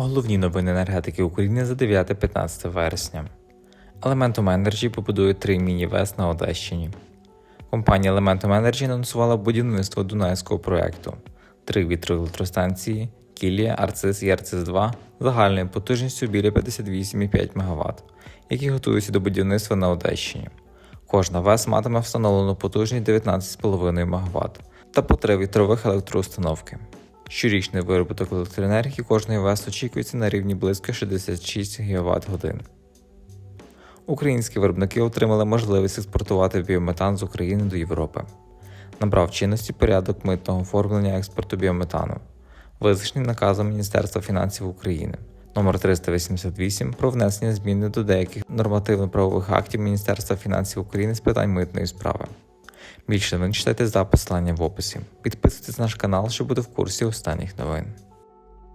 Головні новини енергетики України за 9-15 вересня. Elementum Energy побудує три міні-ВЕС на Одещині. Компанія Elementum Energy анонсувала будівництво Дунайського проєкту. Три вітроелектростанції Кілія, Арцис і Арцис 2 загальною потужністю біля 58,5 МВт, які готуються до будівництва на Одещині. Кожна ВЕС матиме встановлену потужність 19,5 МВт та по три вітрових електроустановки. Щорічний виробіток електроенергії кожної ВЕС очікується на рівні близько 66 ГВт годин. Українські виробники отримали можливість експортувати біометан з України до Європи. Набрав чинності порядок митного оформлення експорту біометану, визначений наказом Міністерства фінансів України номер 388 про внесення зміни до деяких нормативно-правових актів Міністерства фінансів України з питань митної справи. Більше новин читайте за посиланням в описі. Підписуйтесь на наш канал, щоб бути в курсі останніх новин.